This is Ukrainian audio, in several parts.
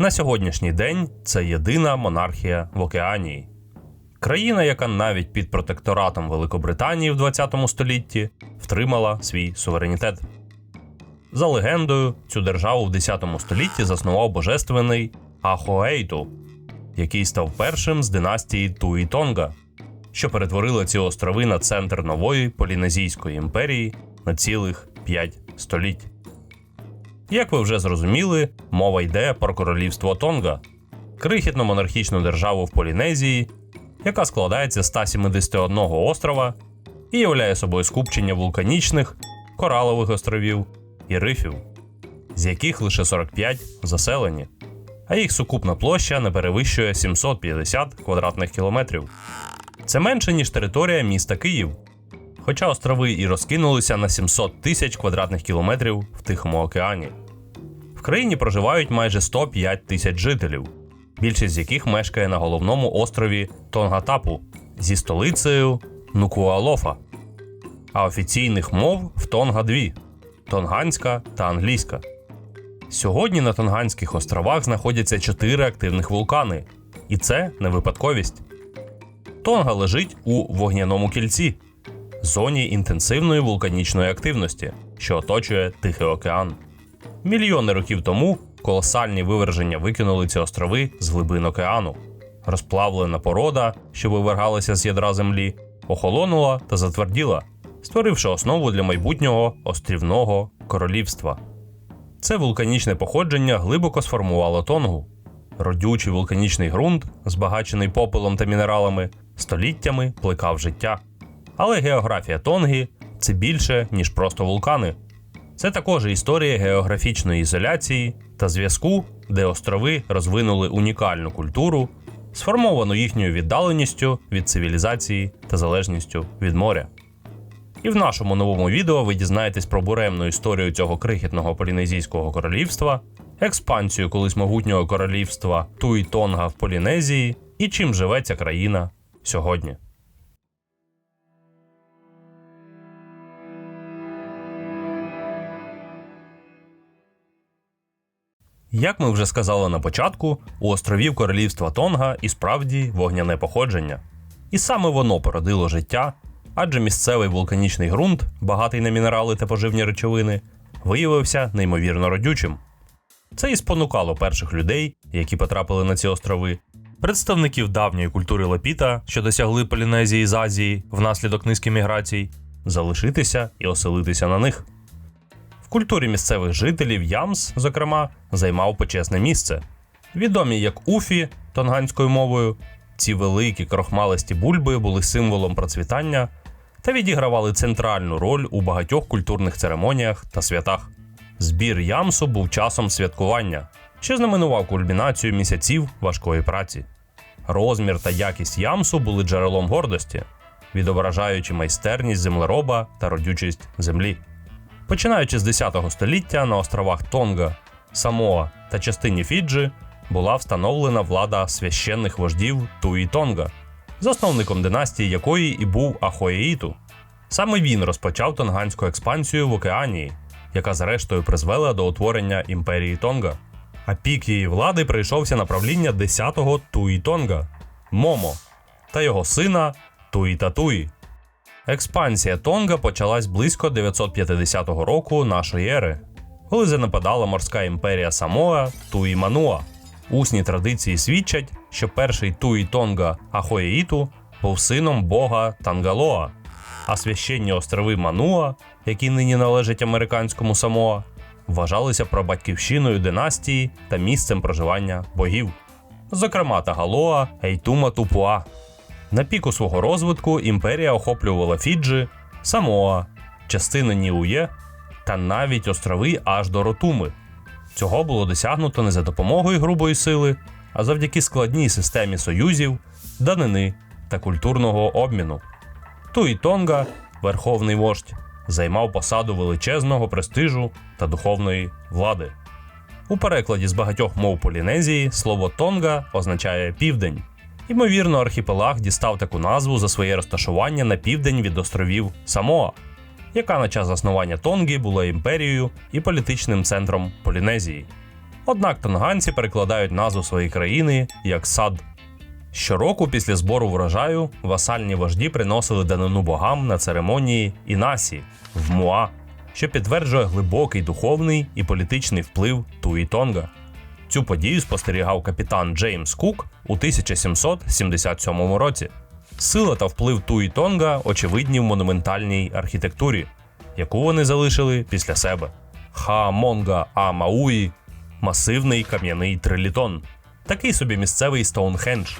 На сьогоднішній день це єдина монархія в Океанії. Країна, яка навіть під протекторатом Великобританії в 20 столітті втримала свій суверенітет. За легендою, цю державу в 10 столітті заснував божественний Ахоейту, який став першим з династії Туї-Тонга, що перетворила ці острови на центр нової Полінезійської імперії на цілих 5 століть. Як ви вже зрозуміли, мова йде про королівство Тонга, крихітну монархічну державу в Полінезії, яка складається з 171 острова і являє собою скупчення вулканічних, коралових островів і рифів, з яких лише 45 заселені, а їх сукупна площа не перевищує 750 квадратних кілометрів. Це менше, ніж територія міста Київ. Хоча острови і розкинулися на 700 тисяч квадратних кілометрів в Тихому океані. В країні проживають майже 105 тисяч жителів, більшість з яких мешкає на головному острові Тонгатапу зі столицею Нукуалофа. А офіційних мов в Тонга дві тонганська та англійська. Сьогодні на Тонганських островах знаходяться чотири активних вулкани, і це не випадковість. Тонга лежить у вогняному кільці, зоні інтенсивної вулканічної активності, що оточує Тихий океан. Мільйони років тому колосальні виверження викинули ці острови з глибин океану. Розплавлена порода, що вивергалася з ядра землі, охолонула та затверділа, створивши основу для майбутнього острівного королівства. Це вулканічне походження глибоко сформувало тонгу. Родючий вулканічний ґрунт, збагачений попелом та мінералами, століттями плекав життя. Але географія Тонги це більше, ніж просто вулкани. Це також історія географічної ізоляції та зв'язку, де острови розвинули унікальну культуру, сформовану їхньою віддаленістю від цивілізації та залежністю від моря. І в нашому новому відео ви дізнаєтесь про буремну історію цього крихітного полінезійського королівства, експансію колись могутнього королівства Туй-Тонга в Полінезії і чим живе ця країна сьогодні. Як ми вже сказали на початку, у островів королівства Тонга і справді вогняне походження. І саме воно породило життя, адже місцевий вулканічний ґрунт, багатий на мінерали та поживні речовини, виявився неймовірно родючим. Це і спонукало перших людей, які потрапили на ці острови, представників давньої культури Лапіта, що досягли Полінезії з Азії внаслідок низки міграцій, залишитися і оселитися на них. Культурі місцевих жителів Ямс, зокрема, займав почесне місце. Відомі як Уфі тонганською мовою, ці великі крохмалисті бульби були символом процвітання та відігравали центральну роль у багатьох культурних церемоніях та святах. Збір ямсу був часом святкування, що знаменував кульмінацію місяців важкої праці. Розмір та якість ямсу були джерелом гордості, відображаючи майстерність землероба та родючість землі. Починаючи з 10 століття на островах Тонга, Самоа та частині Фіджі була встановлена влада священних вождів Туї Тонга, засновником династії якої і був Ахоеїту. Саме він розпочав тонганську експансію в Океанії, яка зрештою призвела до утворення імперії Тонга. А пік її влади прийшовся на правління 10-го Туї Тонга Момо та його сина Туї Татуї. Експансія Тонга почалась близько 950 року нашої ери, коли занепадала морська імперія Самоа Туї Мануа. Усні традиції свідчать, що перший Туї Тонга Ахоєїту був сином бога Тангалоа, а священні острови Мануа, які нині належать американському Самоа, вважалися прабатьківщиною династії та місцем проживання богів, зокрема Тагалоа Ейтума Тупуа. На піку свого розвитку імперія охоплювала Фіджі, Самоа, частини Ніує та навіть острови аж до Ротуми. Цього було досягнуто не за допомогою грубої сили, а завдяки складній системі союзів, данини та культурного обміну. Туї Тонга, верховний вождь, займав посаду величезного престижу та духовної влади. У перекладі з багатьох мов Полінезії слово Тонга означає південь. Ймовірно, архіпелаг дістав таку назву за своє розташування на південь від островів Самоа, яка на час заснування Тонги була імперією і політичним центром Полінезії. Однак тонганці перекладають назву своєї країни як сад. Щороку після збору врожаю васальні вожді приносили данину богам на церемонії Інасі в Муа, що підтверджує глибокий духовний і політичний вплив Туї Тонга. Цю подію спостерігав капітан Джеймс Кук у 1777 році. Сила та вплив Туї Тонга очевидні в монументальній архітектурі, яку вони залишили після себе. Хаамонга Амауї масивний кам'яний трилітон, такий собі місцевий Стоунхендж,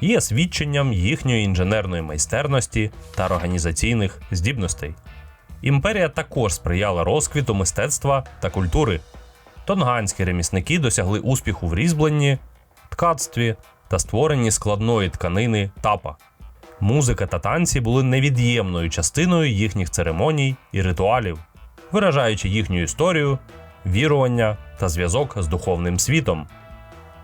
є свідченням їхньої інженерної майстерності та організаційних здібностей. Імперія також сприяла розквіту мистецтва та культури. Тонганські ремісники досягли успіху в різьбленні, ткацтві та створенні складної тканини тапа. Музика та танці були невід'ємною частиною їхніх церемоній і ритуалів, виражаючи їхню історію, вірування та зв'язок з духовним світом.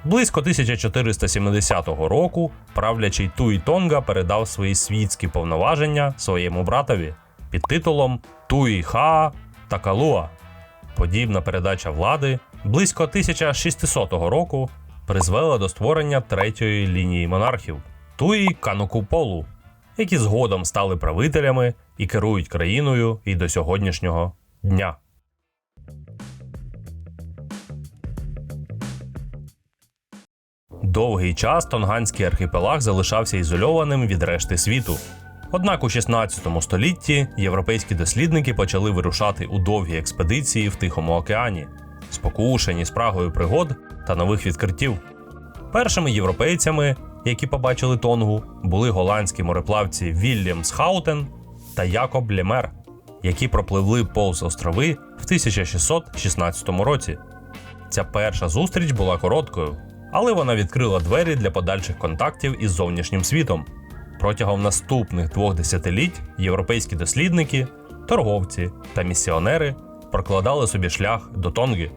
Близько 1470 року правлячий Туй Тонга передав свої світські повноваження своєму братові під титулом Туй Хаа Такалуа. Подібна передача влади близько 1600 року призвела до створення третьої лінії монархів Туї Канокуполу, які згодом стали правителями і керують країною і до сьогоднішнього дня. Довгий час Тонганський архіпелаг залишався ізольованим від решти світу. Однак у 16 столітті європейські дослідники почали вирушати у довгі експедиції в Тихому океані, спокушені спрагою пригод та нових відкриттів. Першими європейцями, які побачили Тонгу, були голландські мореплавці Вільям Схаутен та Якоб Лемер, які пропливли повз острови в 1616 році. Ця перша зустріч була короткою, але вона відкрила двері для подальших контактів із зовнішнім світом. Протягом наступних двох десятиліть європейські дослідники, торговці та місіонери прокладали собі шлях до Тонги,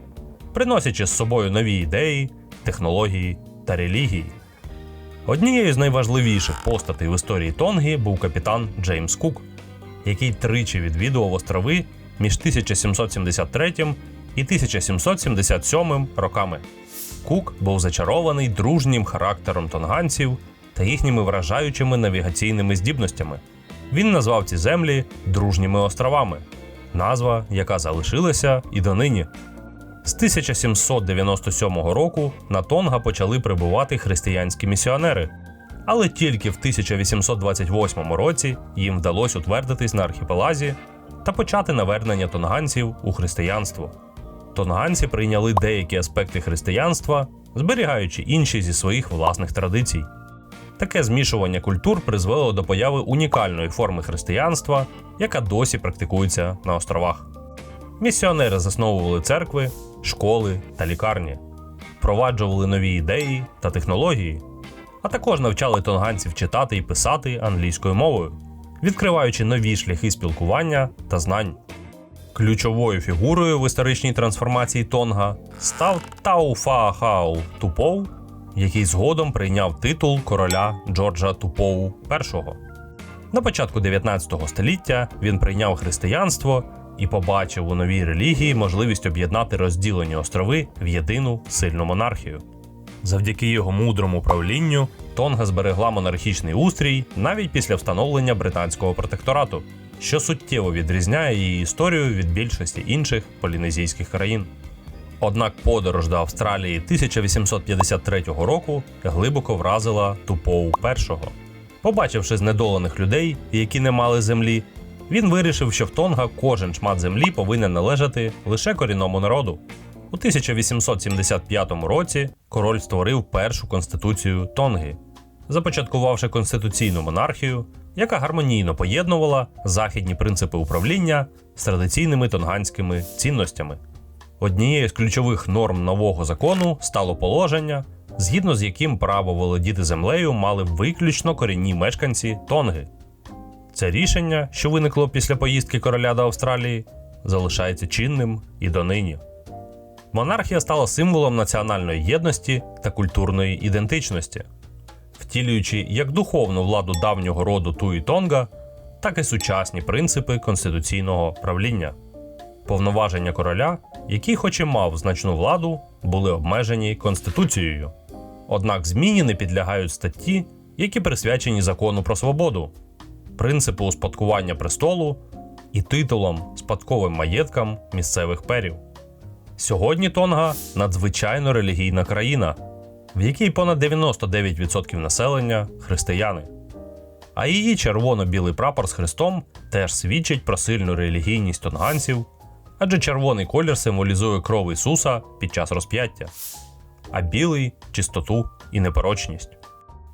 приносячи з собою нові ідеї, технології та релігії. Однією з найважливіших постатей в історії Тонги був капітан Джеймс Кук, який тричі відвідував острови між 1773 і 1777 роками. Кук був зачарований дружнім характером тонганців та їхніми вражаючими навігаційними здібностями. Він назвав ці землі дружніми островами, назва, яка залишилася і донині. З 1797 року на Тонга почали прибувати християнські місіонери, але тільки в 1828 році їм вдалося утвердитись на архіпелазі та почати навернення тонганців у християнство. Тонганці прийняли деякі аспекти християнства, зберігаючи інші зі своїх власних традицій. Таке змішування культур призвело до появи унікальної форми християнства, яка досі практикується на островах. Місіонери засновували церкви, школи та лікарні, впроваджували нові ідеї та технології, а також навчали тонганців читати і писати англійською мовою, відкриваючи нові шляхи спілкування та знань. Ключовою фігурою в історичній трансформації Тонга став Тау Фа Хау Тупоу, який згодом прийняв титул короля Джорджа Тупоу І. На початку 19 століття він прийняв християнство і побачив у новій релігії можливість об'єднати розділені острови в єдину сильну монархію. Завдяки його мудрому правлінню Тонга зберегла монархічний устрій навіть після встановлення британського протекторату, що суттєво відрізняє її історію від більшості інших полінезійських країн. Однак подорож до Австралії 1853 року глибоко вразила Тупоу І. Побачивши знедолених людей, які не мали землі, він вирішив, що в Тонга кожен шмат землі повинен належати лише корінному народу. У 1875 році король створив першу конституцію Тонги, започаткувавши конституційну монархію, яка гармонійно поєднувала західні принципи управління з традиційними тонганськими цінностями. Однією з ключових норм нового закону стало положення, згідно з яким право володіти землею мали виключно корінні мешканці Тонги. Це рішення, що виникло після поїздки короля до Австралії, залишається чинним і донині. Монархія стала символом національної єдності та культурної ідентичності, втілюючи як духовну владу давнього роду Туї Тонга, так і сучасні принципи конституційного правління. Повноваження короля, який хоч і мав значну владу, були обмежені Конституцією. Однак зміні не підлягають статті, які присвячені закону про свободу, принципу успадкування престолу і титулам спадковим маєткам місцевих перів. Сьогодні Тонга надзвичайно релігійна країна, в якій понад 99% населення християни. А її червоно-білий прапор з хрестом теж свідчить про сильну релігійність тонганців, адже червоний колір символізує кров Ісуса під час розп'яття, а білий чистоту і непорочність.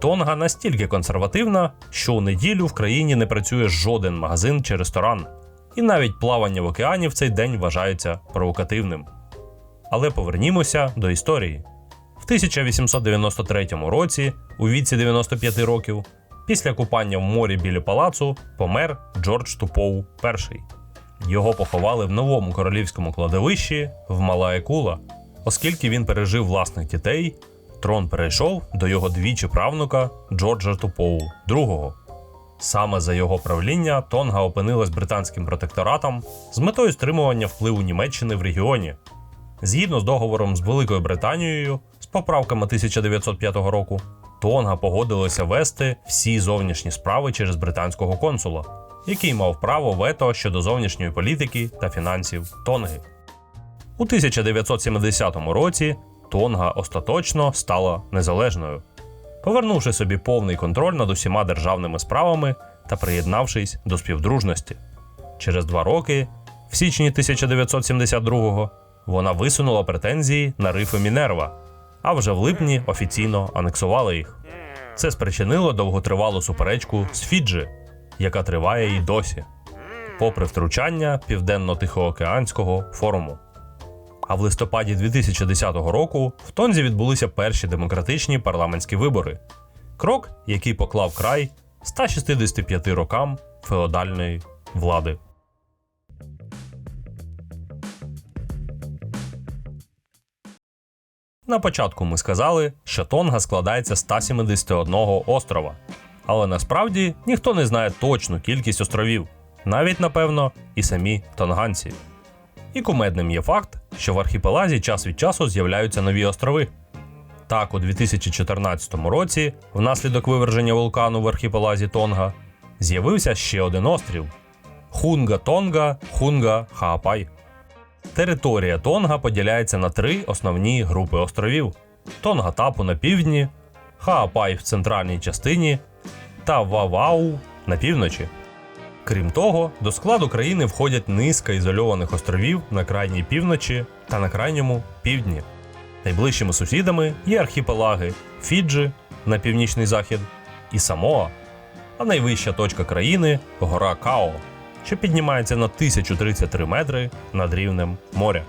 Тонга настільки консервативна, що у неділю в країні не працює жоден магазин чи ресторан, і навіть плавання в океані в цей день вважається провокативним. Але повернімося до історії. В 1893 році, у віці 95 років, після купання в морі біля палацу помер Джордж Тупоу І. Його поховали в новому королівському кладовищі в Малаекула. Оскільки він пережив власних дітей, трон перейшов до його двічі правнука Джорджа Тупоу II. Саме за його правління Тонга опинилась британським протекторатом з метою стримування впливу Німеччини в регіоні. Згідно з договором з Великою Британією з поправками 1905 року, Тонга погодилася вести всі зовнішні справи через британського консула, який мав право вето щодо зовнішньої політики та фінансів Тонги. У 1970 році Тонга остаточно стала незалежною, повернувши собі повний контроль над усіма державними справами та приєднавшись до співдружності. Через два роки, в січні 1972-го, вона висунула претензії на рифи Мінерва, а вже в липні офіційно анексувала їх. Це спричинило довготривалу суперечку з Фіджі, яка триває і досі, попри втручання Південно-Тихоокеанського форуму. А в листопаді 2010 року в Тонзі відбулися перші демократичні парламентські вибори. Крок, який поклав край 165 рокам феодальної влади. На початку ми сказали, що Тонга складається з 171 острова. Але насправді ніхто не знає точну кількість островів, навіть напевно і самі тонганці. І кумедним є факт, що в архіпелазі час від часу з'являються нові острови. Так, у 2014 році, внаслідок виверження вулкану в архіпелазі Тонга, з'явився ще один острів Хунга Тонга Хунга Хаапай. Територія Тонга поділяється на три основні групи островів: Тонга Тапу на півдні, Хаапай в центральній частині та Вавау на півночі. Крім того, до складу країни входять низка ізольованих островів на крайній півночі та на крайньому півдні. Найближчими сусідами є архіпелаги Фіджі на північний захід і Самоа, а найвища точка країни гора Као, що піднімається на 1033 метри над рівнем моря.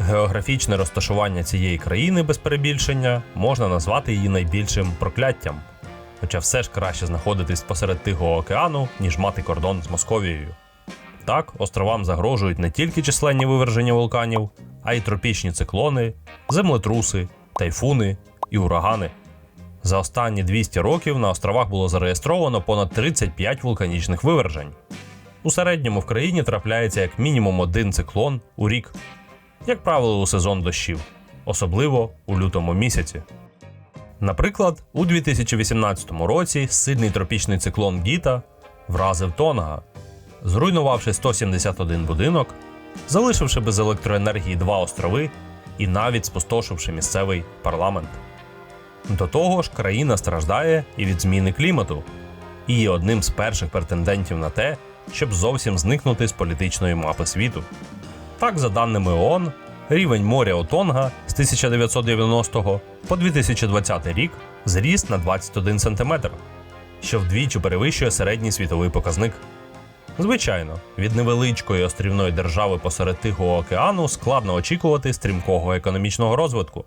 Географічне розташування цієї країни без перебільшення можна назвати її найбільшим прокляттям. Хоча все ж краще знаходитись посеред Тихого океану, ніж мати кордон з Московією. Так, островам загрожують не тільки численні виверження вулканів, а й тропічні циклони, землетруси, тайфуни і урагани. За останні 200 років на островах було зареєстровано понад 35 вулканічних вивержень. У середньому в країні трапляється як мінімум один циклон у рік, як правило, у сезон дощів, особливо у лютому місяці. Наприклад, у 2018 році сильний тропічний циклон Гіта вразив Тонга, зруйнувавши 171 будинок, залишивши без електроенергії два острови і навіть спустошивши місцевий парламент. До того ж, країна страждає і від зміни клімату, і є одним з перших претендентів на те, щоб зовсім зникнути з політичної мапи світу. Так, за даними ООН, рівень моря у Тонга з 1990 по 2020 рік зріс на 21 см, що вдвічі перевищує середній світовий показник. Звичайно, від невеличкої острівної держави посеред Тихого океану складно очікувати стрімкого економічного розвитку,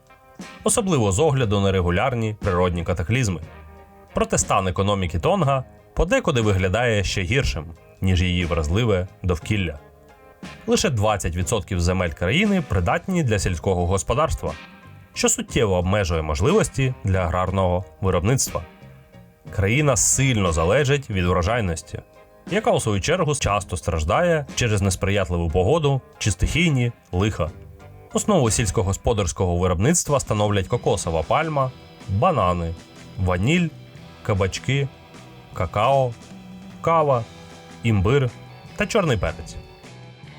особливо з огляду на регулярні природні катаклізми. Проте стан економіки Тонга подекуди виглядає ще гіршим, ніж її вразливе довкілля. Лише 20% земель країни придатні для сільського господарства, що суттєво обмежує можливості для аграрного виробництва. Країна сильно залежить від врожайності, яка у свою чергу часто страждає через несприятливу погоду чи стихійні лиха. Основу сільськогосподарського виробництва становлять кокосова пальма, банани, ваніль, кабачки, какао, кава, імбир та чорний перець.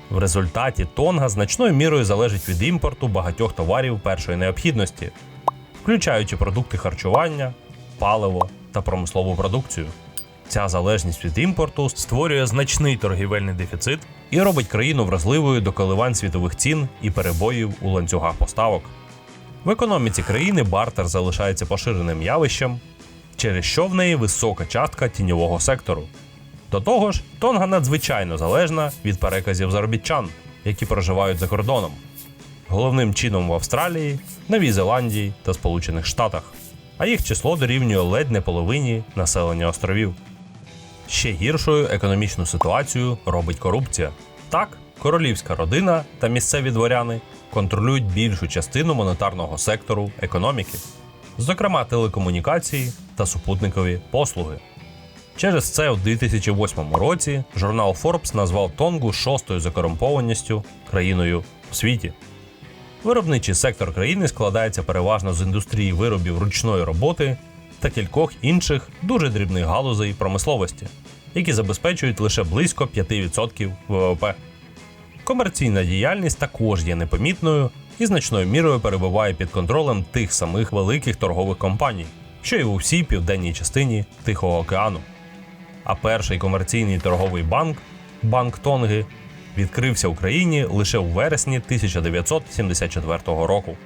В результаті Тонга значною мірою залежить від імпорту багатьох товарів першої необхідності, включаючи продукти харчування, паливо та промислову продукцію. Ця залежність від імпорту створює значний торгівельний дефіцит і робить країну вразливою до коливань світових цін і перебоїв у ланцюгах поставок. В економіці країни бартер залишається поширеним явищем, через що в неї висока частка тіньового сектору. До того ж, Тонга надзвичайно залежна від переказів заробітчан, які проживають за кордоном, головним чином в Австралії, Новій Зеландії та Сполучених Штатах, а їх число дорівнює ледь не половині населення островів. Ще гіршою економічну ситуацію робить корупція. Так, королівська родина та місцеві дворяни контролюють більшу частину монетарного сектору економіки, зокрема телекомунікації та супутникові послуги. Через це у 2008 році журнал Forbes назвав Тонгу шостою за корумпованістю країною в світі. Виробничий сектор країни складається переважно з індустрії виробів ручної роботи та кількох інших дуже дрібних галузей промисловості, які забезпечують лише близько 5% ВВП. Комерційна діяльність також є непомітною і значною мірою перебуває під контролем тих самих великих торгових компаній, що й у всій південній частині Тихого океану. А перший комерційний торговий банк Банк Тонги відкрився Україні лише у вересні 1974 року.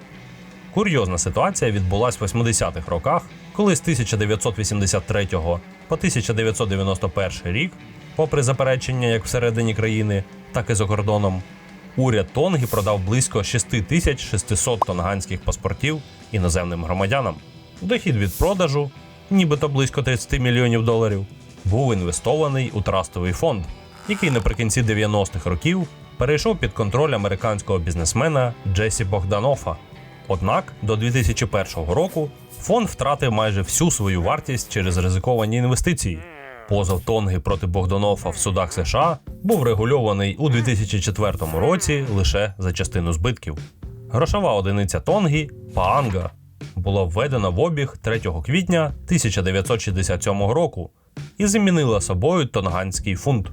Курйозна ситуація відбулася в 80-х роках, коли з 1983 по 1991 рік, попри заперечення як всередині країни, так і за кордоном, уряд Тонги продав близько 6600 тонганських паспортів іноземним громадянам. Дохід від продажу, нібито близько 30 мільйонів доларів, був інвестований у трастовий фонд, який наприкінці 90-х років перейшов під контроль американського бізнесмена Джесі Богданофа. Однак до 2001 року фонд втратив майже всю свою вартість через ризиковані інвестиції. Позов Тонги проти Богданофа в судах США був регульований у 2004 році лише за частину збитків. Грошова одиниця Тонги Паанга була введена в обіг 3 квітня 1967 року і замінила собою тонганський фунт.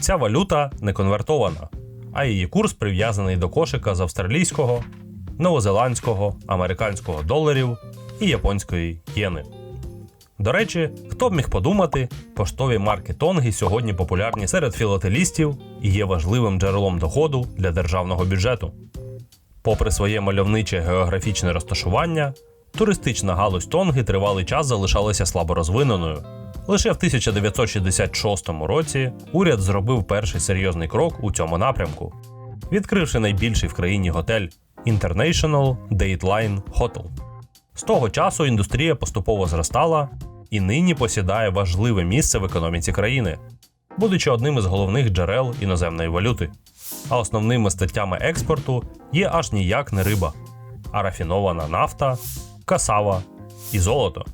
Ця валюта не конвертована, а її курс прив'язаний до кошика з австралійського, новозеландського, американського доларів і японської єни. До речі, хто б міг подумати, поштові марки Тонги сьогодні популярні серед філателістів і є важливим джерелом доходу для державного бюджету. Попри своє мальовниче географічне розташування, туристична галузь Тонги тривалий час залишалася слабо розвиненою. Лише в 1966 році уряд зробив перший серйозний крок у цьому напрямку, відкривши найбільший в країні готель International Dateline Hotel. З того часу індустрія поступово зростала і нині посідає важливе місце в економіці країни, будучи одним із головних джерел іноземної валюти. А основними статтями експорту є аж ніяк не риба, а рафінована нафта, касава і золото.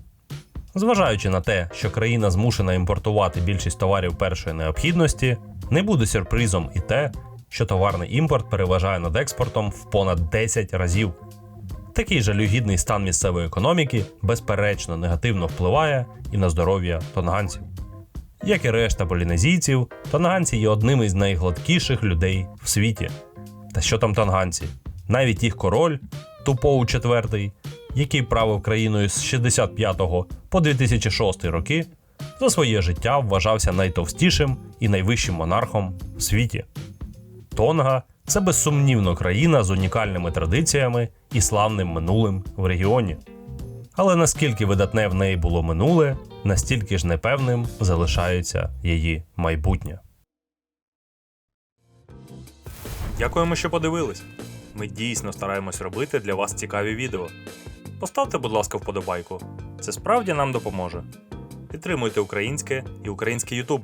Зважаючи на те, що країна змушена імпортувати більшість товарів першої необхідності, не буде сюрпризом і те, що товарний імпорт переважає над експортом в понад 10 разів. Такий жалюгідний стан місцевої економіки безперечно негативно впливає і на здоров'я тонганців. Як і решта полінезійців, тонганці є одним із найгладкіших людей в світі. Та що там тонганці? Навіть їх король, Тупоу IV, який правив країною з 65 по 2006 роки, за своє життя вважався найтовстішим і найвищим монархом в світі. Тонга це безсумнівно країна з унікальними традиціями і славним минулим в регіоні. Але наскільки видатне в неї було минуле, настільки ж непевним залишається її майбутнє. Дякуємо, що подивились. Ми дійсно стараємось робити для вас цікаві відео. Поставте, будь ласка, вподобайку. Це справді нам допоможе. Підтримуйте українське і український YouTube.